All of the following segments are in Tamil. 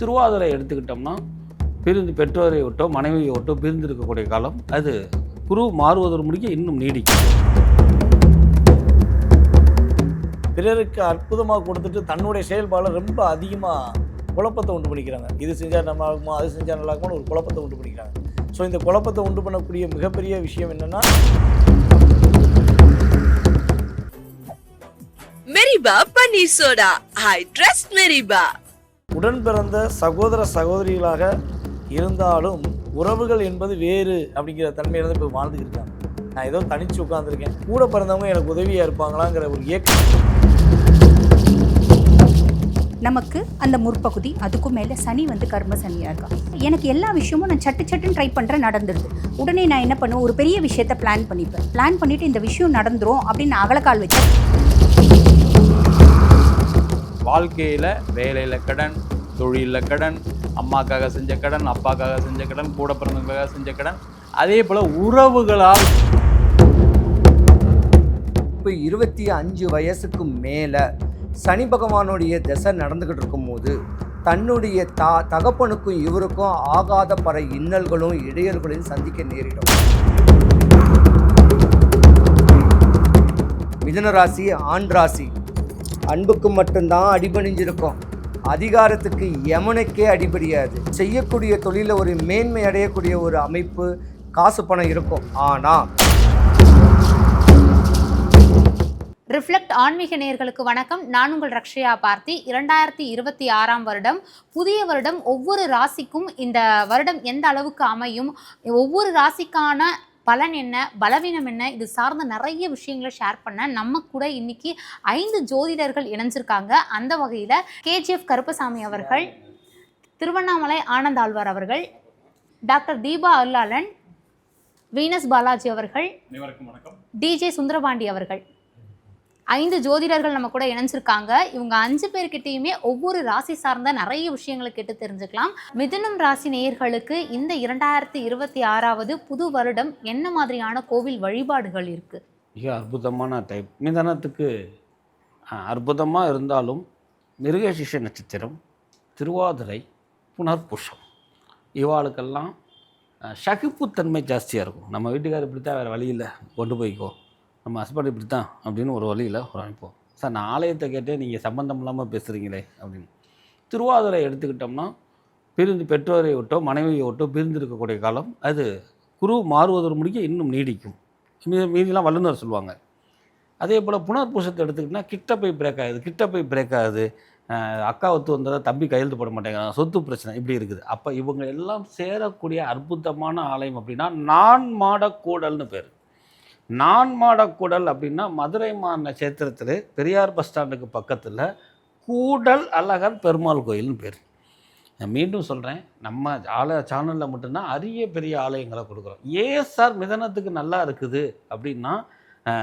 திருவாதிரை எடுத்துக்கிட்டோம்னா பிரிந்து பெற்றோரை விட்டோ மனைவியை விட்டோ பிரிந்து இருக்கக்கூடிய காலம் அது குரு மாறுவதற்கு முடிக்க இன்னும் நீடிக்கும். பிறருக்கு அற்புதமாக கொடுத்துட்டு தன்னுடைய செயல்பாடில் ரொம்ப அதிகமாக குழப்பத்தை உண்டு பண்ணிக்கிறாங்க. இது செஞ்சால் நல்லா இருக்குமா அது செஞ்சால் நல்லா இருக்குமா ஒரு குழப்பத்தை உண்டு பண்ணிக்கிறாங்க. ஸோ இந்த குழப்பத்தை உண்டு பண்ணக்கூடிய மிகப்பெரிய விஷயம் என்னென்னா மெரிபா பன்னீர் சோடா ஐ ட்ரஸ்ட் மெரிபா உடன் பிறந்த சகோதர சகோதரிகளாக இருந்தாலும் உறவுகள் என்பது வேறு அப்படிங்கிற தன்மையில தான் இப்போ வாழ்ந்துக்கிட்டு இருக்காங்க. நான் ஏதோ தனிச்சு உட்காந்துருக்கேன் கூட பிறந்தவங்க எனக்கு உதவியாக இருப்பாங்களாங்கிற ஒரு ஏக்கம். நமக்கு அந்த முற்பகுதி அதுக்கும் மேலே சனி வந்து கர்ம சனியாக இருக்கா? எனக்கு எல்லா விஷயமும் நான் சட்டு சட்டுன்னு ட்ரை பண்ணுறேன் நடந்துடுது உடனே நான் என்ன பண்ணுவேன்? ஒரு பெரிய விஷயத்த பிளான் பண்ணிப்பேன். பிளான் பண்ணிவிட்டு இந்த விஷயம் நடந்துரும் அப்படின்னு நான் அகலக்கால் வச்சேன். வாழ்க்கையில் வேலையில் கடன் தொழிலில் கடன் அம்மாக்காக செஞ்ச கடன் அப்பாக்காக செஞ்ச கடன் கூட பிறந்தவங்களுக்காக செஞ்ச கடன். அதே போல் உறவுகளால் இப்போ இருபத்தி அஞ்சு வயசுக்கு மேலே சனி பகவானுடைய திசை நடந்துக்கிட்டு இருக்கும்போது தன்னுடைய தா தகப்பனுக்கும் இவருக்கும் ஆகாத பல இன்னல்களும் இடையல்களையும் சந்திக்க நேரிடும். மிதுன ராசி ஆண் ராசி. அன்புக்கு மட்டும்தான் அடிபணிஞ்சிருக்கோம். அதிகாரத்துக்கு எமனுக்கே அடிபடியாது. செய்யக்கூடிய தொழிலில் ஒரு மேன்மை அடையக்கூடிய ஒரு அமைப்பு காசு பணம் இருக்கும். ஆனால் ரிஃப்ளெக்ட் ஆன்மீக நேயர்களுக்கு வணக்கம். நான் உங்கள் ரக்ஷயா பார்த்தி. இரண்டாயிரத்தி இருபத்தி ஆறாம் வருடம் புதிய வருடம் ஒவ்வொரு ராசிக்கும் இந்த வருடம் எந்த அளவுக்கு அமையும் ஒவ்வொரு ராசிக்கான பலன் என்ன பலவீனம் என்ன இது சார்ந்த நிறைய விஷயங்களை ஷேர் பண்ண நம்ம கூட இன்னைக்கு ஐந்து ஜோதிடர்கள் இணைஞ்சிருக்காங்க. அந்த வகையில் கேஜிஎஃப் கருப்பசாமி அவர்கள் திருவண்ணாமலை ஆனந்த் ஆழ்வார் அவர்கள் டாக்டர் தீபா அருளாளன் வீனஸ் பாலாஜி அவர்கள் டிஜே சுந்தரபாண்டி அவர்கள். ஐந்து ஜோதிடர்கள் நம்ம கூட இணைஞ்சிருக்காங்க. இவங்க அஞ்சு பேர்கிட்டயுமே ஒவ்வொரு ராசி சார்ந்த நிறைய விஷயங்களை கேட்டு தெரிஞ்சுக்கலாம். மிதுனம் ராசி நேயர்களுக்கு இந்த இரண்டாயிரத்தி இருபத்தி ஆறாவது புது வருடம் என்ன மாதிரியான கோவில் வழிபாடுகள் இருக்கு? மிக அற்புதமான டைப் மிதனத்துக்கு அற்புதமாக இருந்தாலும் மிருகசிஷ நட்சத்திரம் திருவாதிரை புனர்புஷம் இவாளுக்கெல்லாம் சகிப்புத்தன்மை ஜாஸ்தியாக இருக்கும். நம்ம வீட்டுக்காரர் இப்படி தான் வேறு வழியில் கொண்டு போய்க்குவோம் நம்ம ஹஸ்பண்ட் இப்படி தான் அப்படின்னு ஒரு வழியில் ஒரு அமைப்போம் சார் நான் ஆலயத்தை கேட்டே நீங்கள் சம்மந்தம் இல்லாமல் பேசுகிறீங்களே அப்படின்னு. திருவாதிரை எடுத்துக்கிட்டோம்னா பிரிந்து பெற்றோரை விட்டோ மனைவியை விட்டோ பிரிந்து இருக்கக்கூடிய காலம் அது குரு மாறுவதற்கு முடிக்க இன்னும் நீடிக்கும். மீதி மீதிலாம் வல்லுநர் சொல்லுவாங்க. அதே போல் புனர்பூசத்தை எடுத்துக்கிட்டிங்கன்னா கிட்ட போய் பிரேக் ஆகுது கிட்ட போய் பிரேக் ஆகுது அக்கா ஒத்து வந்ததை தம்பி கையெழுத்து போட மாட்டேங்கிறாங்க சொத்து பிரச்சனை இப்படி இருக்குது. அப்போ இவங்க எல்லாம் சேரக்கூடிய அற்புதமான ஆலயம் அப்படின்னா நான் மாடக்கூடல்னு பேர். நான் மாடக்கூடல் அப்படின்னா மதுரை மாநில சேத்திரத்தில் பெரியார் பஸ் ஸ்டாண்டுக்கு பக்கத்தில் கூடல் அழகர் பெருமாள் கோயில்னு பேர். நான் மீண்டும் சொல்கிறேன் நம்ம ஆல சேனலில் மட்டும்தான் அரிய பெரிய ஆலயங்களை கொடுக்குறோம். ஏன் சார் மிதனத்துக்கு நல்லா இருக்குது அப்படின்னா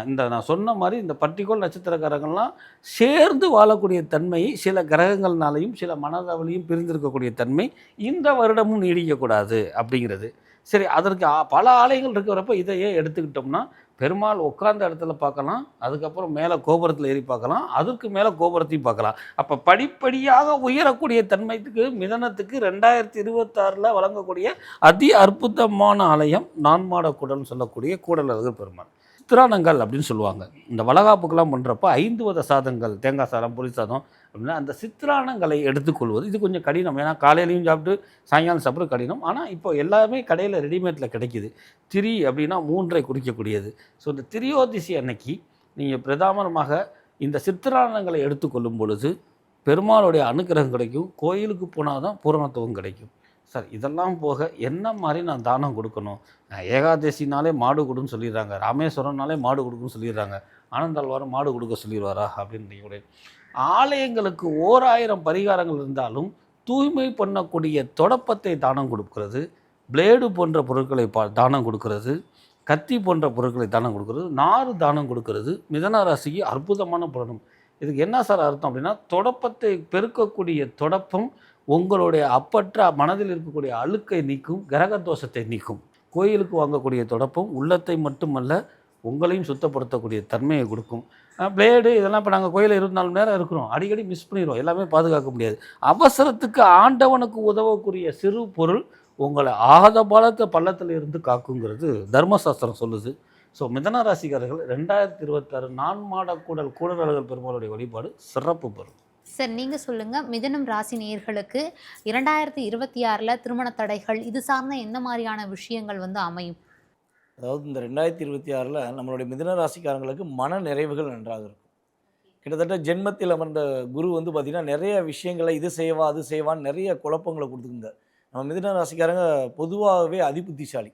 இந்த நான் சொன்ன மாதிரி இந்த பர்டிகுலர் நட்சத்திரக்காரங்கள்லாம் சேர்ந்து வாழக்கூடிய தன்மை சில கிரகங்கள்னாலையும் சில மனதவலையும் பிரிந்திருக்கக்கூடிய தன்மை இந்த வருடமும் நீடிக்கக்கூடாது அப்படிங்கிறது. சரி அதற்கு ஆ- பல ஆலயங்கள் இருக்கிறப்ப இதையே எடுத்துக்கிட்டோம்னா பெருமாள் உட்கார்ந்த இடத்துல பார்க்கலாம் அதுக்கப்புறம் மேலே கோபுரத்தில் ஏறி பார்க்கலாம் அதுக்கு மேலே கோபுரத்தையும் பார்க்கலாம். அப்போ படிப்படியாக உயரக்கூடிய தன்மைக்கு மிதனத்துக்கு ரெண்டாயிரத்தி இருபத்தாறில் வழங்கக்கூடிய அதி அற்புதமான ஆலயம் நான்மாட குடல்னு சொல்லக்கூடிய கூடலழகர் பெருமாள். சித்திரானங்கள் அப்படின்னு சொல்லுவாங்க. இந்த வளகாப்புக்கெல்லாம் பண்ணுறப்ப ஐந்து வத சாதங்கள் தேங்காய் சாதம் புளி சாதம் அப்படின்னா அந்த சித்திரானங்களை எடுத்துக்கொள்வது இது கொஞ்சம் கடினம். ஏன்னா காலையிலையும் சாப்பிட்டு சாயங்காலம் சாப்பிட கடினம். ஆனால் இப்போ எல்லாமே கடையில் ரெடிமேடில் கிடைக்குது. திரி அப்படின்னா மூன்றை குறிக்கக்கூடியது. ஸோ இந்த திரியோதிசி அன்னைக்கு நீங்கள் பிரதானமாக இந்த சித்திரானங்களை எடுத்துக்கொள்ளும் பொழுது பெருமாளுடைய அனுக்கிரகம் கிடைக்கும். கோயிலுக்கு போனால் தான் பூரணத்துவம் கிடைக்கும். சார் இதெல்லாம் போக என்ன மாதிரி நான் தானம் கொடுக்கணும்? ஏகாதசினாலே மாடு கொடுன்னு சொல்லிடுறாங்க. ராமேஸ்வரம்னாலே மாடு கொடுக்குன்னு சொல்லிடுறாங்க. ஆனந்தாழ்வாரம் மாடு கொடுக்க சொல்லிடுவாரா? அப்படின்னு ஆலயங்களுக்கு ஓர் ஆயிரம் பரிகாரங்கள் இருந்தாலும் தூய்மை பண்ணக்கூடிய தொடப்பத்தை தானம் கொடுக்கிறது பிளேடு போன்ற பொருட்களை பா தானம் கொடுக்கிறது கத்தி போன்ற பொருட்களை தானம் கொடுக்கிறது நாறு தானம் கொடுக்கிறது மிதன ராசிக்கு அற்புதமான புலனும் இதுக்கு என்ன சார் அர்த்தம் அப்படின்னா தொடப்பத்தை பெருக்கக்கூடிய தொடப்பம் உங்களுடைய அப்பற்ற மனதில் இருக்கக்கூடிய அழுக்கை நீக்கும் கிரக தோஷத்தை நீக்கும். கோயிலுக்கு வாங்கக்கூடிய தொடப்பம் உள்ளத்தை மட்டுமல்ல உங்களையும் சுத்தப்படுத்தக்கூடிய தன்மையை கொடுக்கும். பிளேடு இதெல்லாம் இப்போ நாங்கள் கோயிலில் இருபத்தி நாலு மணி நேரம் இருக்கிறோம். அடிக்கடி மிஸ் பண்ணிடுவோம். எல்லாமே பாதுகாக்க முடியாது. அவசரத்துக்கு ஆண்டவனுக்கு உதவக்கூடிய சிறு பொருள் உங்களை ஆகாத பாலத்தை பள்ளத்தில் இருந்து காக்குங்கிறது தர்மசாஸ்திரம் சொல்லுது. ஸோ மிதன ராசிக்காரர்கள் ரெண்டாயிரத்தி இருபத்தாறு நான் மாடக்கூடல் கூடலர்கள் பெருமாளுடைய வழிபாடு சிறப்பு பெறும். சார் நீங்கள் சொல்லுங்கள் மிதனம் ராசி நேர்களுக்கு இரண்டாயிரத்தி இருபத்தி ஆறில் திருமண தடைகள் இது சார்ந்த எந்த மாதிரியான விஷயங்கள் வந்து அமையும்? அதாவது இந்த ரெண்டாயிரத்தி இருபத்தி ஆறில் நம்மளுடைய மிதன ராசிக்காரங்களுக்கு மன நிறைவுகள் நன்றாக இருக்கும். கிட்டத்தட்ட ஜென்மத்தில் அமர்ந்த குரு வந்து பார்த்திங்கன்னா நிறைய விஷயங்களை இது செய்வா அது செய்வான்னு நிறைய குழப்பங்களை கொடுத்துருந்தார் நம்ம மிதன ராசிக்காரங்க பொதுவாகவே அதிபுத்திசாலி.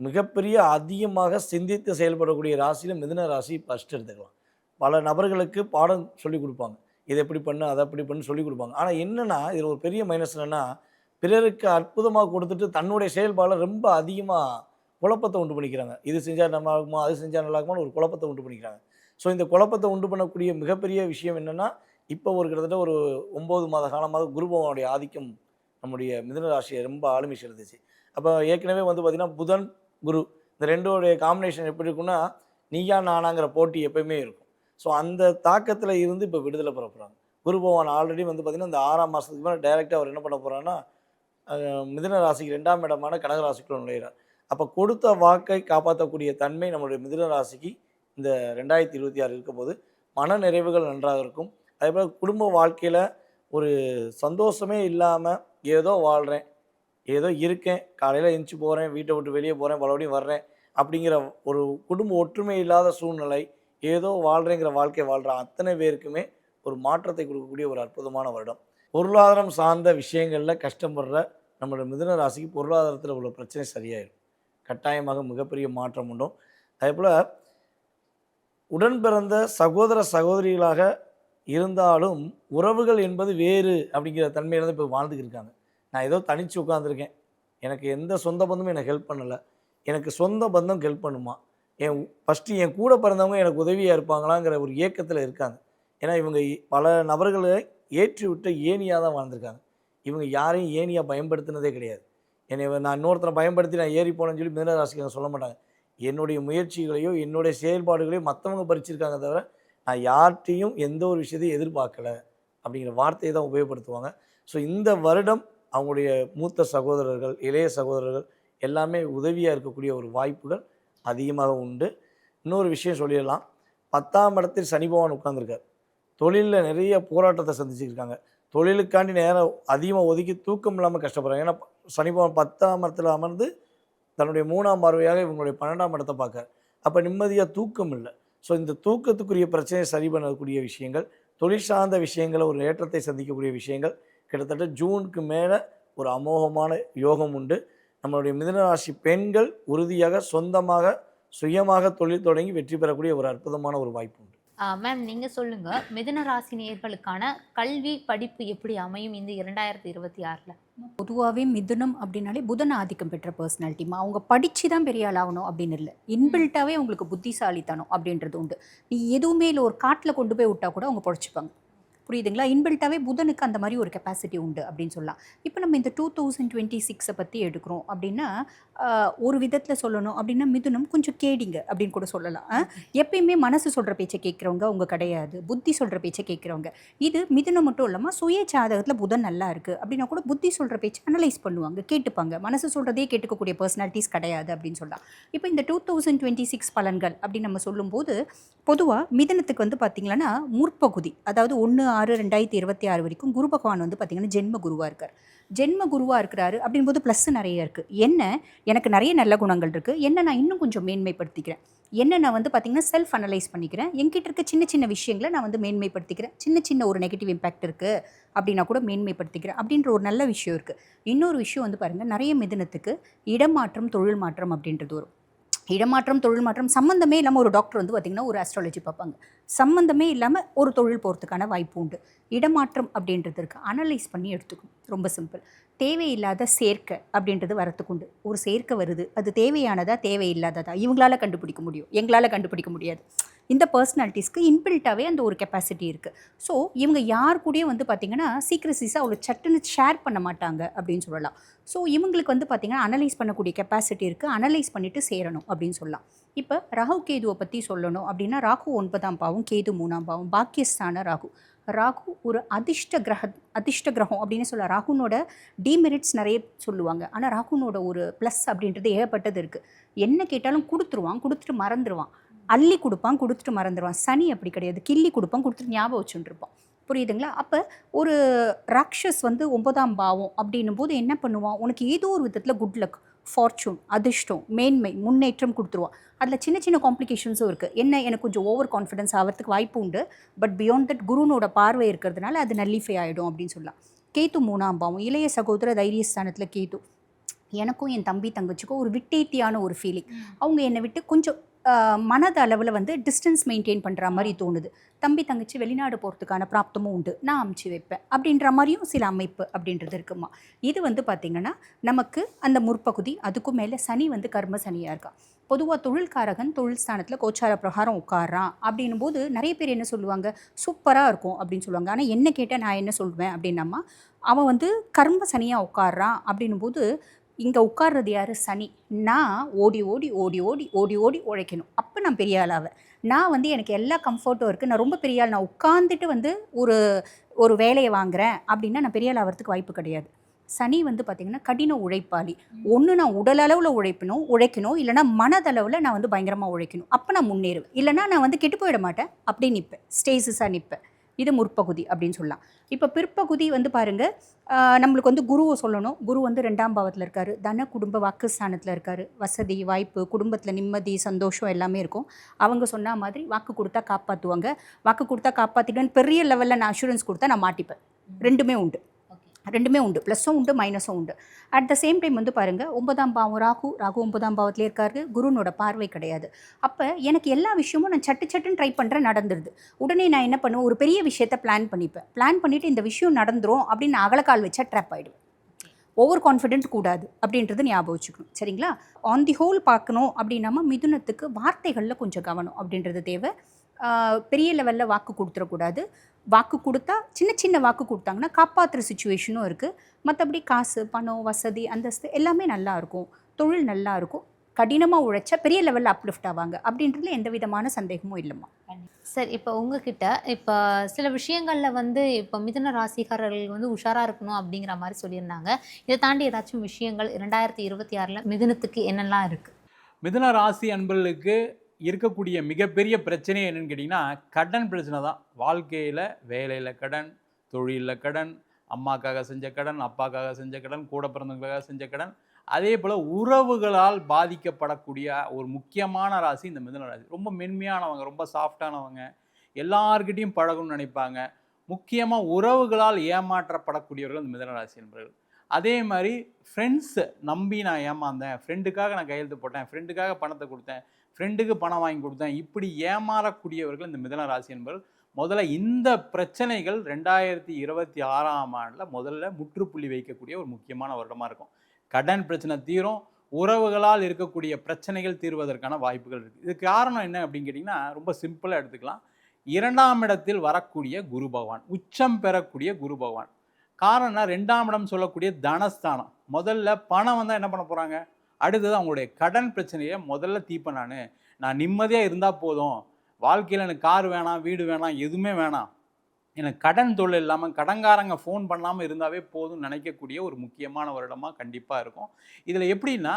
மிகப்பெரிய அதிகமாக சிந்தித்து செயல்படக்கூடிய ராசியில் மிதுன ராசி ஃபஸ்ட் எடுத்துக்கலாம். பல நபர்களுக்கு பாடம் சொல்லி கொடுப்பாங்க. இதை எப்படி பண்ணு அதை எப்படி பண்ணு சொல்லி கொடுப்பாங்க. ஆனால் என்னென்னா இதில் ஒரு பெரிய மைனஸ் என்னென்னா பிறருக்கு அற்புதமாக கொடுத்துட்டு தன்னுடைய செயல்பாடில் ரொம்ப அதிகமாக குழப்பத்தை உண்டு பண்ணிக்கிறாங்க. இது செஞ்சால் நல்லா ஆகுமா அது செஞ்சால் நல்லா இருக்குமான்னு ஒரு குழப்பத்தை உண்டு பண்ணிக்கிறாங்க. ஸோ இந்த குழப்பத்தை உண்டு பண்ணக்கூடிய மிகப்பெரிய விஷயம் என்னென்னா இப்போ ஒரு கிட்டத்தட்ட ஒரு ஒம்பது மாத காலமாக குருபவனுடைய ஆதிக்கம் நம்முடைய மிதுன ராசியை ரொம்ப ஆளுமை செலுத்துச்சு. அப்போ ஏற்கனவே வந்து பார்த்திங்கன்னா புதன் குரு இந்த ரெண்டோடைய காம்பினேஷன் எப்படி இருக்குன்னா நீயா நானாங்கிற போட்டி எப்பயுமே இருக்கும். ஸோ அந்த தாக்கத்தில் இருந்து இப்போ விடுதலை பெற குரு பகவான் ஆல்ரெடி வந்து பார்த்திங்கன்னா இந்த ஆறாம் மாதத்துக்கு மேலே டைரெக்டாக அவர் என்ன பண்ண போகிறான்னா மிதன ராசிக்கு ரெண்டாம் இடமான கடக ராசிக்குள்ள நுழையிறார். அப்போ கொடுத்த வாக்கை காப்பாற்றக்கூடிய தன்மை நம்மளுடைய மிதுன ராசிக்கு இந்த ரெண்டாயிரத்தி இருபத்தி ஆறு இருக்கும்போது மன நிறைவுகள் நன்றாக இருக்கும். அதே போல் குடும்ப வாழ்க்கையில் ஒரு சந்தோஷமே இல்லாமல் ஏதோ வாழ்கிறேன் ஏதோ இருக்கேன் காலையில் எழுந்துச்சி போகிறேன் வீட்டை விட்டு வெளியே போகிறேன் பலபடியும் வர்றேன் அப்படிங்கிற ஒரு குடும்ப ஒற்றுமை இல்லாத சூழ்நிலை ஏதோ வாழ்கிறேங்கிற வாழ்க்கை வாழ்கிற அத்தனை பேருக்குமே ஒரு மாற்றத்தை கொடுக்கக்கூடிய ஒரு அற்புதமான வருடம். பொருளாதாரம் சார்ந்த விஷயங்களில் கஷ்டப்படுற நம்மளோட மிதுன ராசிக்கு பொருளாதாரத்தில் உள்ள பிரச்சனை சரியாயிடும் கட்டாயமாக மிகப்பெரிய மாற்றம் உண்டும் அதே போல் உடன் பிறந்த சகோதர சகோதரிகளாக இருந்தாலும் உறவுகள் என்பது வேறு அப்படிங்கிற தன்மையில் தான் இப்போ வாழ்ந்துக்கிட்டு இருக்காங்க. நான் ஏதோ தனித்து உட்காந்துருக்கேன் எனக்கு எந்த சொந்த பந்தமும் எனக்கு ஹெல்ப் பண்ணலை. எனக்கு சொந்த பந்தம் ஹெல்ப் பண்ணுமா? என் ஃபஸ்ட்டு என் கூட பிறந்தவங்க எனக்கு உதவியாக இருப்பாங்களாங்கிற ஒரு இயக்கத்தில் இருக்காங்க. ஏன்னா இவங்க பல நபர்களை ஏற்றிவிட்ட ஏனியாக தான் வாழ்ந்திருக்காங்க. இவங்க யாரையும் ஏனியாக பயன்படுத்தினதே கிடையாது. என்னை நான் இன்னொருத்தனை பயன்படுத்தி நான் ஏறி போனேன்னு சொல்லி மிதனராசிக்காரங்க சொல்ல மாட்டாங்க. என்னுடைய முயற்சிகளையோ என்னுடைய செயல்பாடுகளையோ மற்றவங்க பறிச்சிருக்காங்க தவிர நான் யார்கிட்டையும் எந்த ஒரு விஷயத்தையும் எதிர்பார்க்கலை அப்படிங்கிற வார்த்தையை தான் உபயோகப்படுத்துவாங்க. ஸோ இந்த வருடம் அவங்களுடைய மூத்த சகோதரர்கள் இளைய சகோதரர்கள் எல்லாமே உதவியாக இருக்கக்கூடிய ஒரு வாய்ப்புகள் அதிகமாக உண்டு. இன்னொரு விஷயம் சொல்லிடலாம். பத்தாம் இடத்தில் சனி பகவான் உட்கார்ந்திருக்கார். தொழிலில் நிறைய போராட்டத்தை சந்திச்சிருக்காங்க. தொழிலுக்காண்டி நேரம் அதிகமாக ஒதுக்கி தூக்கம் இல்லாமல் கஷ்டப்படுறாங்க. ஏன்னா சனி பகவான் பத்தாம் இடத்துல அமர்ந்து தன்னுடைய மூணாம் பார்வையாக இவங்களுடைய பன்னெண்டாம் இடத்தை பார்க்க அப்போ நிம்மதியாக தூக்கம் இல்லை. ஸோ இந்த தூக்கத்துக்குரிய பிரச்சனையை சரி பண்ணக்கூடிய விஷயங்கள் தொழில் சார்ந்த விஷயங்களை ஒரு ஏற்றத்தை சந்திக்கக்கூடிய விஷயங்கள் கிட்டத்தட்ட ஜூனுக்கு மேலே ஒரு அமோகமான யோகம் உண்டு. நம்மளுடைய மிதனராசி பெண்கள் உறுதியாக சொந்தமாக சுயமாக தொழில் தொடங்கி வெற்றி பெறக்கூடிய ஒரு அற்புதமான ஒரு வாய்ப்பு உண்டு. மேம் நீங்க சொல்லுங்க. மிதுன ராசி நேர்களுக்கான கல்வி படிப்பு எப்படி அமையும் இந்த இரண்டாயிரத்தி இருபத்தி ஆறில்? பொதுவாகவே மிதுனம் அப்படின்னாலே புதன் ஆதிக்கம் பெற்ற பர்சனாலிட்டிமா அவங்க படித்து தான் பெரிய ஆள் ஆகணும் அப்படின்னு இல்லை. இன்பில்ட்டாகவே அவங்களுக்கு புத்திசாலித்தனம் அப்படின்றது உண்டு. நீ எதுவுமே இல்லை ஒரு காட்டில் கொண்டு போய் விட்டா கூட அவங்க பொழைச்சிப்பாங்க. புரியுதுங்களா? இன்பில்ட்டாகவே புதனுக்கு அந்த மாதிரி ஒரு கெப்பாசிட்டி உண்டு அப்படின்னு சொல்லலாம். இப்போ நம்ம இந்த டூ தௌசண்ட் டுவெண்ட்டி சிக்ஸை பற்றி எடுக்கிறோம் அப்படின்னா ஒரு விதத்தில் சொல்லணும் அப்படின்னா மிதுனம் கொஞ்சம் கேடிங்க அப்படின்னு கூட சொல்லலாம். எப்பயுமே மனசு சொல்கிற பேச்சை கேட்குறவங்க அவங்க கிடையாது. புத்தி சொல்கிற பேச்சை கேட்குறவங்க. இது மிதுனம் மட்டும் இல்லாமல் சுய ஜாதகத்தில் புதன் நல்லா இருக்குது அப்படின்னா கூட புத்தி சொல்கிற பேச்சு அனலைஸ் பண்ணுவாங்க கேட்டுப்பாங்க. மனசு சொல்கிறதே கேட்டுக்கக்கூடிய பர்சனாலிட்டிஸ் கிடையாது அப்படின்னு சொல்லலாம். இப்போ இந்த டூ தௌசண்ட் டுவெண்ட்டி சிக்ஸ் பலன்கள் அப்படின்னு நம்ம சொல்லும்போது பொதுவாக மிதனத்துக்கு வந்து பார்த்திங்கன்னா முற்பகுதி அதாவது ஒன்று ஆறு ரெண்டாயிரத்தி இருபத்தி ஆறு வரைக்கும் குரு பகவான் வந்து பார்த்திங்கன்னா ஜென்ம குருவாக இருக்கார். ஜென்ம குருவாக இருக்கிறாரு அப்படின்போது ப்ளஸ் நிறைய இருக்குது என்ன? எனக்கு நிறைய நல்ல குணங்கள் இருக்குது என்ன நான் இன்னும் கொஞ்சம் மேன்மைப்படுத்திக்கிறேன்? என்ன நான் வந்து பார்த்திங்கன்னா செல்ஃப் அனலைஸ் பண்ணிக்கிறேன்? என்கிட்ட இருக்க சின்ன சின்ன விஷயங்களை நான் வந்து மேன்மைப்படுத்திக்கிறேன். சின்ன சின்ன ஒரு நெகட்டிவ் இம்பேக்ட் இருக்குது அப்படின்னா கூட மேன்மைப்படுத்திக்கிறேன் அப்படின்ற ஒரு நல்ல விஷயம் இருக்குது இன்னொரு விஷயம் வந்து பாருங்கள் நிறைய மிதனத்துக்கு இடமாற்றம் தொழில் மாற்றம் அப்படின்றது வரும். இடமாற்றம் தொழில் மாற்றம் சம்மந்தமே இல்லாமல் ஒரு டாக்டர் வந்து பார்த்திங்கன்னா ஒரு அஸ்ட்ராலஜி பார்ப்பாங்க. சம்மந்தமே இல்லாமல் ஒரு தொழில் போகிறதுக்கான வாய்ப்பு உண்டு. இடமாற்றம் அப்படின்றது இருக்குது அனலைஸ் பண்ணி எடுத்துக்கணும் ரொம்ப சிம்பிள் தேவையில்லாத சேர்க்கை அப்படின்றது வரத்துக்கு உண்டு. ஒரு சேர்க்கை வருது. அது தேவையானதா தேவையில்லாததா? இவங்களால் கண்டுபிடிக்க முடியும். எங்களால் கண்டுபிடிக்க முடியாது. இந்த பர்சனாலிட்டிஸ்க்கு இன்பில்ட்டாகவே அந்த ஒரு கெப்பாசிட்டி இருக்குது ஸோ இவங்க யார் கூடயும் வந்து பார்த்திங்கன்னா சீக்ரஸிஸாக அவ்வளோ சட்டுன்னு ஷேர் பண்ண மாட்டாங்க அப்படின்னு சொல்லலாம். ஸோ இவங்களுக்கு வந்து பார்த்திங்கன்னா அனலைஸ் பண்ணக்கூடிய கெப்பாசிட்டி இருக்குது அனலைஸ் பண்ணிவிட்டு சேரணும் அப்படின்னு சொல்லலாம். இப்போ ராகு கேதுவை பற்றி சொல்லணும் அப்படின்னா ராகு ஒன்பதாம் பாவம் கேது மூணாம் பாவம் பாக்கியஸ்தான ராகு. ராகு ஒரு அதிர்ஷ்ட கிரக அதிர்ஷ்ட கிரகம் அப்படின்னு சொல்ல ராகுனோட டிமெரிட்ஸ் நிறைய சொல்லுவாங்க. ஆனால் ராகுனோட ஒரு ப்ளஸ் அப்படின்றது ஏகப்பட்டது இருக்குது என்ன கேட்டாலும் கொடுத்துருவான் கொடுத்துட்டு மறந்துடுவான் அள்ளி கொடுப்பான் கொடுத்துட்டு மறந்துடுவான் சனி அப்படி கிடையாது. கிள்ளி கொடுப்பான் கொடுத்துட்டு ஞாபகம் வச்சுட்டு இருப்பான் புரியுதுங்களா? அப்போ ஒரு ராக்ஷஸ் வந்து ஒன்பதாம் பாவம் அப்படின்னும் போது என்ன பண்ணுவான்? உனக்கு ஏதோ ஒரு விதத்தில் குட் லக் ஃபார்ச்சூன் அதிர்ஷ்டம் மேன்மை முன்னேற்றம் கொடுத்துருவான். அதில் சின்ன சின்ன காம்ப்ளிகேஷன்ஸும் இருக்குது என்ன? எனக்கு கொஞ்சம் ஓவர் கான்ஃபிடன்ஸ் ஆகிறதுக்கு வாய்ப்பு உண்டு. பட் பியாண்ட் தட் குருனோட பார்வை இருக்கிறதுனால அது நல்லிஃபை ஆகிடும் அப்படின்னு சொல்லலாம். கேத்து மூணாம் பாவம். இளைய சகோதர தைரியஸ்தானத்தில் கேத்து எனக்கும் என் தம்பி தங்கச்சிக்கும் ஒரு விட்டேத்தியான ஒரு ஃபீலிங் அவங்க என்னை விட்டு கொஞ்சம் மனத அளவில் வந்து டிஸ்டன்ஸ் மெயின்டைன் பண்ணுற மாதிரி தோணுது. தம்பி தங்கச்சி வெளிநாடு போகிறதுக்கான பிராப்தமும் உண்டு. நான் அமுச்சு வைப்பேன். அப்படின்ற மாதிரியும் சில அமைப்பு அப்படின்றது இருக்குமா? இது வந்து பார்த்திங்கன்னா நமக்கு அந்த முற்பகுதி அதுக்கும் மேலே சனி வந்து கர்ம சனியாக இருக்கான் பொதுவாக தொழில்காரகன் தொழில் ஸ்தானத்தில் கோச்சார பிரகாரம் உட்காரான் அப்படின்னும் போது நிறைய பேர் என்ன சொல்லுவாங்க? சூப்பராக இருக்கும் அப்படின்னு சொல்லுவாங்க. ஆனால் என்ன கேட்டால் நான் என்ன சொல்வேன் அப்படின்னம்மா அவன் வந்து கர்ம சனியாக உட்காரான் அப்படின்னும் போது இங்கே உட்கார்றது யார்? சனி. நான் ஓடி ஓடி ஓடி ஓடி ஓடி ஓடி உழைக்கணும். அப்போ நான் பெரிய ஆளாவேன் நான் வந்து எனக்கு எல்லா கம்ஃபர்ட்டும் இருக்குது நான் ரொம்ப பெரிய ஆள். நான் உட்காந்துட்டு வந்து ஒரு ஒரு வேலையை வாங்குறேன் அப்படின்னா நான் பெரிய ஆள் ஆகிறதுக்கு வாய்ப்பு கிடையாது. சனி வந்து பார்த்திங்கன்னா கடின உழைப்பாளி. ஒன்று நான் உடல் அளவில் உழைக்கணும் உழைக்கணும். இல்லைனா மனதளவில் நான் வந்து பயங்கரமாக உழைக்கணும். அப்போ நான் முன்னேறுவேன். இல்லைனா நான் வந்து கெட்டு போயிட மாட்டேன். அப்படியே நிற்பேன் ஸ்டேசஸாக நிற்பேன் இது முற்பகுதி அப்படின்னு சொல்லலாம். இப்போ பிற்பகுதி வந்து பாருங்கள் நம்மளுக்கு வந்து குருவை சொல்லணும். குரு வந்து ரெண்டாம் பாவத்தில் இருக்காரு. தன குடும்ப வாக்குஸ்தானத்தில் இருக்காரு. வசதி வாய்ப்பு குடும்பத்தில் நிம்மதி சந்தோஷம் எல்லாமே இருக்கும். அவங்க சொன்ன மாதிரி வாக்கு கொடுத்தா காப்பாற்றுவாங்க வாக்கு கொடுத்தா காப்பாற்றிடுவேன் பெரிய லெவலில் நான் அஷூரன்ஸ் கொடுத்தா நான் மாட்டிப்பேன். ரெண்டுமே உண்டு. ரெண்டுமே உண்டு. ப்ளஸ்ஸும் உண்டு மைனஸும் உண்டு. அட் த சேம் டைம் வந்து பாருங்கள் ஒன்பதாம் பாவம் ராகு ராகு ஒன்பதாம் பாவத்திலே இருக்காரு குருனோட பார்வை கிடையாது. அப்போ எனக்கு எல்லா விஷயமும் நான் சட்டு சட்டுன்னு ட்ரை பண்ணுறேன் நடந்துருது. உடனே நான் என்ன பண்ணுவேன் ஒரு பெரிய விஷயத்தை பிளான் பண்ணிப்பேன். பிளான் பண்ணிவிட்டு இந்த விஷயம் நடந்துரும் அப்படின்னு அகலக்கால் வச்சா ட்ராப் ஆகிடுவேன் ஓவர் கான்ஃபிடென்ட் கூடாது அப்படின்றது ஞாபகம் வச்சுக்கணும். சரிங்களா? ஆன் தி ஹோல் பார்க்கணும் அப்படின்னாம மிதுனத்துக்கு வார்த்தைகளில் கொஞ்சம் கவனம் அப்படின்றது தேவை. பெரிய லெவலில் வாக்கு கொடுத்துடக்கூடாது. வாக்கு கொடுத்தா சின்ன சின்ன வாக்கு கொடுத்தாங்கன்னா காப்பாற்றுற சுச்சுவேஷனும் இருக்குது மற்றபடி காசு பணம் வசதி அந்தஸ்து எல்லாமே நல்லா இருக்கும். தொழில் நல்லா இருக்கும். கடினமாக உழைச்சா பெரிய லெவலில் அப்லிஃப்ட் ஆவாங்க. அப்படின்றதுல எந்த விதமான சந்தேகமும் இல்லைம்மா. சார் இப்போ உங்ககிட்ட இப்போ சில விஷயங்கள்ல வந்து இப்போ மிதுன ராசிக்காரர்கள் வந்து உஷாரா இருக்கணும் அப்படிங்கிற மாதிரி சொல்லியிருந்தாங்க. இதை தாண்டி ஏதாச்சும் விஷயங்கள் இரண்டாயிரத்தி இருபத்தி ஆறில் மிதுனத்துக்கு என்னெல்லாம் இருக்கு? மிதுன ராசி அன்பர்களுக்கு இருக்கக்கூடிய மிகப்பெரிய பிரச்சனை என்னன்னு கேட்டிங்கன்னா கடன் பிரச்சனை தான். வாழ்க்கையில் வேலையில் கடன் தொழிலில் கடன் அம்மாக்காக செஞ்ச கடன் அப்பாக்காக செஞ்ச கடன் கூட பிறந்தவங்களுக்காக செஞ்ச கடன். அதே போல் உறவுகளால் பாதிக்கப்படக்கூடிய ஒரு முக்கியமான ராசி இந்த மிதன ராசி. ரொம்ப மென்மையானவங்க ரொம்ப சாஃப்டானவங்க எல்லார்கிட்டையும் பழகணும்னு நினைப்பாங்க. முக்கியமாக உறவுகளால் ஏமாற்றப்படக்கூடியவர்கள் இந்த மிதன ராசி என்பவர்கள் அதே மாதிரி ஃப்ரெண்ட்ஸை நம்பி நான் ஏமாந்தேன். ஃப்ரெண்டுக்காக நான் கையெழுத்து போட்டேன். ஃப்ரெண்டுக்காக பணத்தை கொடுத்தேன். ஃப்ரெண்டுக்கு பணம் வாங்கி கொடுத்தேன். இப்படி ஏமாறக்கூடியவர்கள் இந்த மிதன ராசி என்பவர்கள் முதல்ல இந்த பிரச்சனைகள் ரெண்டாயிரத்தி இருபத்தி ஆறாம் ஆண்டில் முதல்ல முற்றுப்புள்ளி வைக்கக்கூடிய ஒரு முக்கியமான வருடமாக இருக்கும். கடன் பிரச்சனை தீரும் உறவுகளால் இருக்கக்கூடிய பிரச்சனைகள் தீர்வதற்கான வாய்ப்புகள் இருக்குது இதுக்கு காரணம் என்ன அப்படின்னு கேட்டிங்கன்னா ரொம்ப சிம்பிளாக எடுத்துக்கலாம். இரண்டாம் இடத்தில் வரக்கூடிய குரு பகவான் உச்சம் பெறக்கூடிய குரு பகவான். காரணம்னா ரெண்டாம் இடம் சொல்லக்கூடிய தனஸ்தானம். முதல்ல பணம் வந்தால் என்ன பண்ண போகிறாங்க அடுத்தது அவங்களுடைய கடன் பிரச்சனையை முதல்ல தீப்பேன் நான். நான் நிம்மதியாக இருந்தால் போதும். வாழ்க்கையில் எனக்கு கார் வேணாம் வீடு வேணாம் எதுவுமே வேணாம். எனக்கு கடன் தொழில் இல்லாமல் கடன்காரங்க ஃபோன் பண்ணாமல் இருந்தாவே போதும் நினைக்கக்கூடிய ஒரு முக்கியமான வருடமாக கண்டிப்பாக இருக்கும். இதில் எப்படின்னா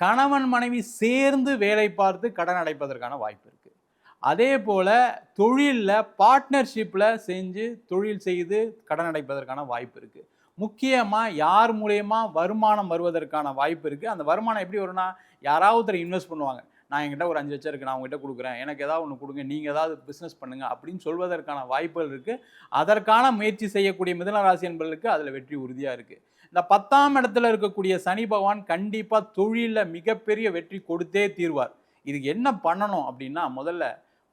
கணவன் மனைவி சேர்ந்து வேலை பார்த்து கடன் அடைப்பதற்கான வாய்ப்பு இருக்குது அதே போல் தொழிலில் பார்ட்னர்ஷிப்பில் செஞ்சு தொழில் செய்து கடன் அடைப்பதற்கான வாய்ப்பு இருக்குது முக்கியமாக யார் மூலயமா வருமானம் வருவதற்கான வாய்ப்பு இருக்குது அந்த வருமானம் எப்படி வரும்னா யாராவது ஒருத்தர் இன்வெஸ்ட் பண்ணுவாங்க. நான் என்கிட்ட ஒரு அஞ்சு லட்சம் இருக்குது நான் உங்ககிட்ட கொடுக்குறேன். எனக்கு ஏதாவது ஒன்று கொடுங்க நீங்கள் ஏதாவது பிஸ்னஸ் பண்ணுங்கள் அப்படின்னு சொல்வதற்கான வாய்ப்புகள் இருக்குது அதற்கான முயற்சி செய்யக்கூடிய மிதன ராசி என்பவர்களுக்கு அதில் வெற்றி உறுதியாக இருக்குது இந்த பத்தாம் இடத்துல இருக்கக்கூடிய சனி பகவான் கண்டிப்பாக தொழிலில் மிகப்பெரிய வெற்றி கொடுத்தே தீர்வார். இதுக்கு என்ன பண்ணணும் அப்படின்னா முதல்ல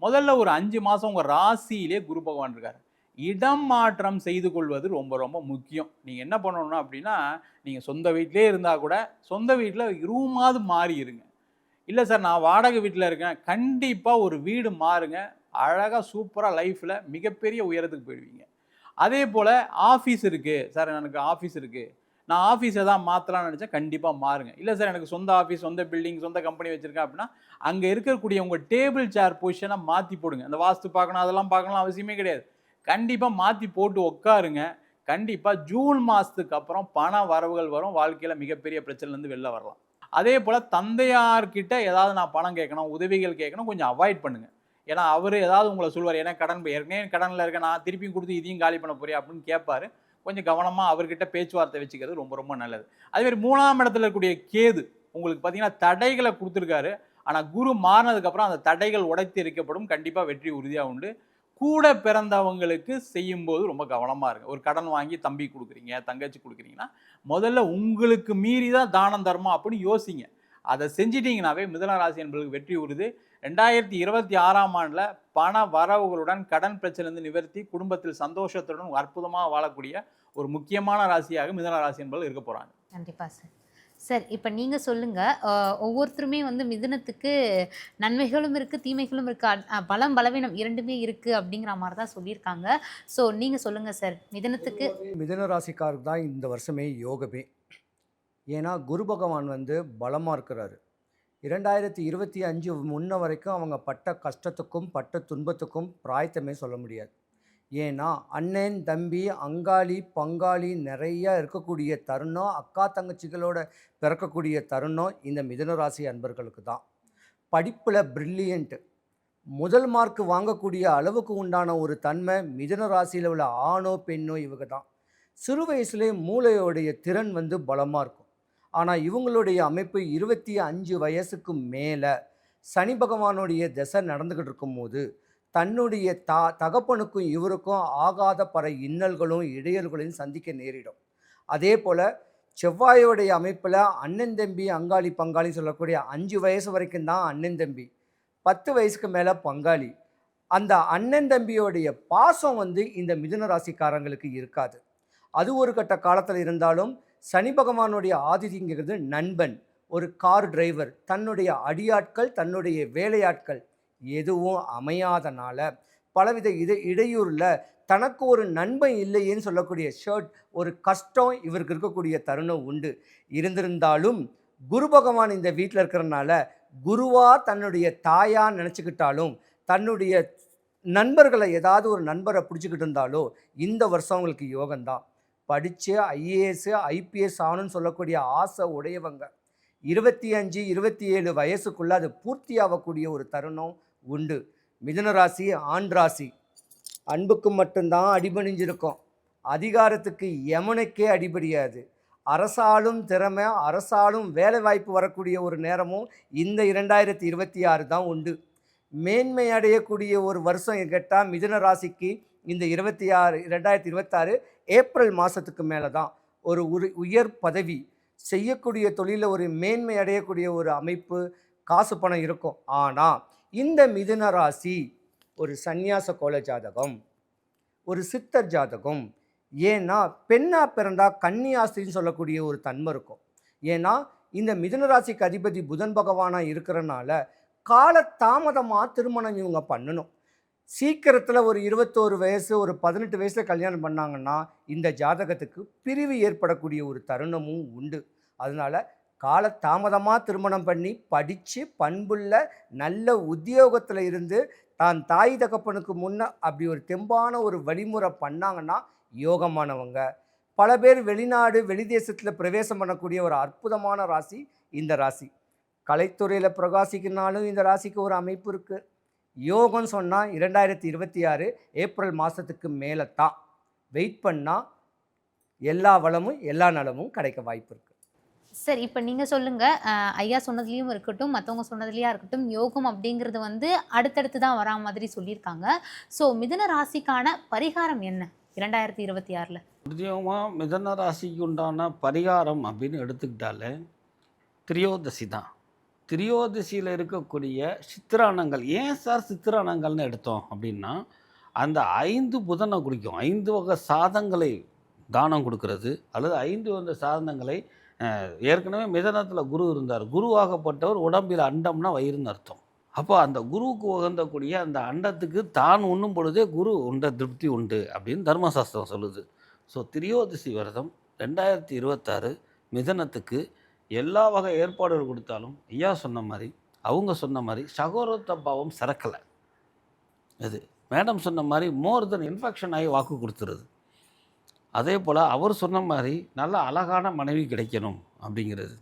முதல்ல ஒரு அஞ்சு மாதம் உங்கள் ராசியிலே குரு பகவான் இருக்கார். இடம் மாற்றம் செய்து கொள்வது ரொம்ப ரொம்ப முக்கியம். நீங்கள் என்ன பண்ணணும்னா அப்படின்னா நீங்கள் சொந்த வீட்டிலே இருந்தால் கூட சொந்த வீட்டில் ரூமாவது மாறி இருங்க. இல்லை சார் நான் வாடகை வீட்டில் இருக்கேன். கண்டிப்பாக ஒரு வீடு மாறுங்க. அழகாக சூப்பராக லைஃப்பில் மிகப்பெரிய உயரத்துக்கு போயிடுவீங்க. அதே போல் ஆஃபீஸ் இருக்குது சார் எனக்கு ஆஃபீஸ் இருக்குது நான் ஆஃபீஸை தான் மாற்றலாம்னு நினச்சா கண்டிப்பாக மாறுங்க. இல்லை சார் எனக்கு சொந்த ஆஃபீஸ் சொந்த பில்டிங் சொந்த கம்பெனி வச்சுருக்கேன் அப்படின்னா அங்கே இருக்கக்கூடிய உங்கள் டேபிள் சேர் பொசிஷனை மாற்றி போடுங்க. அந்த வாஸ்து பார்க்கணும் அதெல்லாம் பார்க்கணும் அவசியமே கிடையாது. கண்டிப்பாக மாற்றி போட்டு உட்காருங்க கண்டிப்பாக ஜூன் மாதத்துக்கு அப்புறம் பண வரவுகள் வரும். வாழ்க்கையில் மிகப்பெரிய பிரச்சனைலேருந்து வெளில வரலாம். அதே போல் தந்தையார்கிட்ட ஏதாவது நான் பணம் கேட்கணும் உதவிகள் கேட்கணும் கொஞ்சம் அவாய்ட் பண்ணுங்கள் ஏன்னா அவர் ஏதாவது உங்களை சொல்லுவார் ஏன்னா கடன் ஏற்கனவே கடனில் இருக்க நான் திருப்பியும் கொடுத்து இதையும் காலி பண்ண போறியா? அப்படின்னு கேட்பாரு. கொஞ்சம் கவனமாக அவர்கிட்ட பேச்சுவார்த்தை வச்சுக்கிறது ரொம்ப ரொம்ப நல்லது. அதேமாதிரி மூணாம் இடத்துல இருக்கக்கூடிய கேது உங்களுக்கு பார்த்தீங்கன்னா தடைகளை கொடுத்துருக்காரு. ஆனால் குரு மாறினதுக்கப்புறம் அந்த தடைகள் உடைத்து இருக்கப்படும் கண்டிப்பாக வெற்றி உறுதியாக உண்டு. கூட பிறந்தவங்களுக்கு செய்யும்போது ரொம்ப கவனமாக இருங்க. ஒரு கடன் வாங்கி தம்பி கொடுக்குறீங்க தங்கச்சி கொடுக்குறீங்கன்னா முதல்ல உங்களுக்கு மீறி தான் தானம் தர்மம் அப்படின்னு யோசிங்க. அதை செஞ்சிட்டிங்கனாவே மிதன ராசி என்பதுக்கு வெற்றி உறுது. ரெண்டாயிரத்தி இருபத்தி ஆறாம் ஆண்டில் பண வரவுகளுடன் கடன் பிரச்சனையிலிருந்து நிவர்த்தி குடும்பத்தில் சந்தோஷத்துடன் அற்புதமாக வாழக்கூடிய ஒரு முக்கியமான ராசியாக மிதன ராசி என்பது இருக்க போகிறாங்க கண்டிப்பாக சார். சார் இப்போ நீங்கள் சொல்லுங்கள் ஒவ்வொருத்தருமே வந்து மிதுனத்துக்கு நன்மைகளும் இருக்குது தீமைகளும் இருக்குது பலம் பலவீனம் இரண்டுமே இருக்குது அப்படிங்கிற மாதிரி தான் சொல்லியிருக்காங்க. ஸோ நீங்கள் சொல்லுங்கள் சார். மிதுனத்துக்கு மிதுன ராசிக்காருக்கு தான் இந்த வருஷமே யோகமே. ஏன்னா குரு பகவான் வந்து பலமாக இருக்கிறாரு. இரண்டாயிரத்தி இருபத்தி அஞ்சு முன்ன வரைக்கும் அவங்க பட்ட கஷ்டத்துக்கும் பட்ட துன்பத்துக்கும் பிராயத்தமே சொல்ல முடியாது. ஏன்னா அண்ணன் தம்பி அங்காளி பங்காளி நிறையா இருக்கக்கூடிய தருணம் அக்கா தங்கச்சிகளோட பிறக்கக்கூடிய தருணம் இந்த மிதனராசி அன்பர்களுக்கு தான். படிப்பில் ப்ரில்லியண்ட்டு முதல் மார்க் வாங்கக்கூடிய அளவுக்கு உண்டான ஒரு தன்மை மிதன ராசியில் உள்ள ஆணோ பெண்ணோ இவங்க தான். சிறு வயசுலேயே மூளையோடைய திறன் வந்து பலமாக இருக்கும். ஆனால் இவங்களுடைய அமைப்பு இருபத்தி அஞ்சு வயசுக்கு மேலே. சனி பகவானுடைய திசை நடந்துக்கிட்டு இருக்கும்போது தன்னுடைய தா தகப்பனுக்கும் இவருக்கும் ஆகாத பல இன்னல்களும் இடையல்களையும் சந்திக்க நேரிடும். அதே போல் செவ்வாயோடைய அமைப்பில் அண்ணன் தம்பி அங்காளி பங்காளி சொல்லக்கூடிய அஞ்சு வயசு வரைக்கும் தான் அண்ணன் தம்பி பத்து வயசுக்கு மேலே பங்காளி. அந்த அண்ணன் தம்பியோடைய பாசம் வந்து இந்த மிதுன ராசிக்காரங்களுக்கு இருக்காது. அது ஒரு கட்ட காலத்தில் இருந்தாலும் சனி பகவானுடைய ஆதிதிங்கிறது நண்பன் ஒரு கார் டிரைவர் தன்னுடைய அடியாட்கள் தன்னுடைய வேலையாட்கள் எதுவும் அமையாதனால பலவித இது இடையூறில் தனக்கு ஒரு நண்பன் இல்லையேன்னு சொல்லக்கூடிய ஷர்ட் ஒரு கஷ்டம் இவருக்கு இருக்கக்கூடிய தருணம் உண்டு. இருந்திருந்தாலும் குரு பகவான் இந்த வீட்டில் இருக்கிறனால குருவா தன்னுடைய தாயா நினச்சிக்கிட்டாலும் தன்னுடைய நண்பர்களை ஏதாவது ஒரு நண்பரை பிடிச்சிக்கிட்டு இருந்தாலோ இந்த வருஷம் அவங்களுக்கு யோகம்தான். படித்து ஐஏஎஸ் ஐபிஎஸ் ஆகணும்னு சொல்லக்கூடிய ஆசை உடையவங்க. இருபத்தி அஞ்சு இருபத்தி ஏழு வயசுக்குள்ளே அது பூர்த்தி ஆகக்கூடிய ஒரு தருணம் உண்டு. மிதுன ராசி ஆண் ராசி. அன்புக்கு மட்டும்தான் அடிபணிஞ்சிருக்கும். அதிகாரத்துக்கு எமனுக்கே அடிபடியாது அரசாலும் திறமை அரசாலும் வேலை வாய்ப்பு வரக்கூடிய ஒரு நேரமும் இந்த இரண்டாயிரத்தி இருபத்தி ஆறு தான் உண்டு. மேன்மை அடையக்கூடிய ஒரு வருஷம் கேட்டால் மிதுன ராசிக்கு இந்த இருபத்தி ஆறு ரெண்டாயிரத்தி இருபத்தாறு ஏப்ரல் மாதத்துக்கு மேலே தான் ஒரு உரு உயர் பதவி. செய்யக்கூடிய தொழிலில் ஒரு மேன்மை அடையக்கூடிய ஒரு அமைப்பு காசு பணம் இருக்கும். ஆனால் இந்த மிதுன ராசி ஒரு சந்நியாச கோல ஜாதகம் ஒரு சித்தர் ஜாதகம். ஏன்னா பெண்ணா பிறந்தா கன்னியாஸ்திரின்னு சொல்லக்கூடிய ஒரு தன்மை இருக்கும். ஏன்னா இந்த மிதுன ராசிக்கு அதிபதி புதன் பகவானாக இருக்கிறனால கால தாமதமாக திருமணம் இவங்க பண்ணணும். சீக்கிரத்தில் ஒரு இருபத்தோரு வயசு ஒரு பதினெட்டு வயசில் கல்யாணம் பண்ணாங்கன்னா இந்த ஜாதகத்துக்கு பிரிவு ஏற்படக்கூடிய ஒரு தருணமும் உண்டு. அதனால் கால தாமதமாக திருமணம் பண்ணி படித்து பண்புள்ள நல்ல உத்தியோகத்தில் இருந்து தான் தாய் தகப்பனுக்கு முன்னே அப்படி ஒரு தெம்பான ஒரு வழிமுறை பண்ணாங்கன்னா யோகமானவங்க. பல பேர் வெளிநாடு வெளிதேசத்தில் பிரவேசம் பண்ணக்கூடிய ஒரு அற்புதமான ராசி இந்த ராசி. கலைத்துறையில் பிரகாசிக்கினாலும் இந்த ராசிக்கு ஒரு அமைப்பு இருக்குது யோகம்னு சொன்னால் இரண்டாயிரத்தி இருபத்தி ஆறு ஏப்ரல் மாதத்துக்கு மேலே தான் வெயிட் பண்ணால் எல்லா வளமும் எல்லா நலமும் கிடைக்க வாய்ப்பு இருக்குது சார் இப்போ நீங்கள் சொல்லுங்கள் ஐயா சொன்னதுலேயும் இருக்கட்டும் மற்றவங்க சொன்னதுலேயா இருக்கட்டும் யோகம் அப்படிங்கிறது வந்து அடுத்தடுத்து தான் வரா மாதிரி சொல்லியிருக்காங்க. ஸோ மிதுன ராசிக்கான பரிகாரம் என்ன? இரண்டாயிரத்தி இருபத்தி ஆறில். உத்தியோகமாக மிதன ராசிக்கு உண்டான பரிகாரம் அப்படின்னு எடுத்துக்கிட்டாலே திரியோதசி தான். திரியோதசியில் இருக்கக்கூடிய சித்திரானங்கள் ஏன் சார் சித்திரானங்கள்னு எடுத்தோம் அப்படின்னா அந்த ஐந்து புதனை குறிக்கும் ஐந்து வகை சாதங்களை தானம் கொடுக்கறது அல்லது ஐந்து வகை சாதனங்களை ஏற்கனவே மிதனத்தில் குரு இருந்தார். குருவாகப்பட்டவர் உடம்பில் அண்டம்னா வயிறுன்னு அர்த்தம். அப்போ அந்த குருவுக்கு உகந்தக்கூடிய அந்த அண்டத்துக்கு தான் உண்ணும் பொழுதே குரு உண்ட திருப்தி உண்டு அப்படின்னு தர்மசாஸ்திரம் சொல்லுது. ஸோ திரியோதசி விரதம் ரெண்டாயிரத்தி இருபத்தாறு மிதனத்துக்கு எல்லா வகை ஏற்பாடுகள் கொடுத்தாலும் ஐயா சொன்ன மாதிரி அவங்க சொன்ன மாதிரி சகோரத்த பாவம் சிறக்கலை. இது மேடம் சொன்ன மாதிரி மோர் தென் இன்ஃபெக்ஷன் ஆகி வாக்கு கொடுத்துருது. அதே போல் அவர் சொன்ன மாதிரி நல்ல அழகான மனைவி கிடைக்கணும் அப்படிங்கிறது.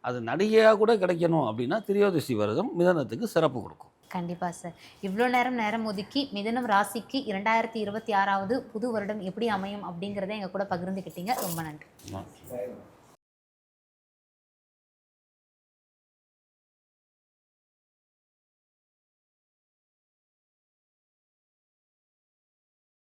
அது நடிகையாக கூட கிடைக்கணும் அப்படின்னா திரியோதசி விரதம் மிதனத்துக்கு சிறப்பு கொடுக்கும். கண்டிப்பா சார். இவ்வளோ நேரம் நேரம் ஒதுக்கி மிதுனம் ராசிக்கு இரண்டாயிரத்தி இருபத்தி ஆறாவது புது வருடம் எப்படி அமையும் அப்படிங்கிறத எங்க கூட பகிர்ந்துக்கிட்டீங்க ரொம்ப நன்றி.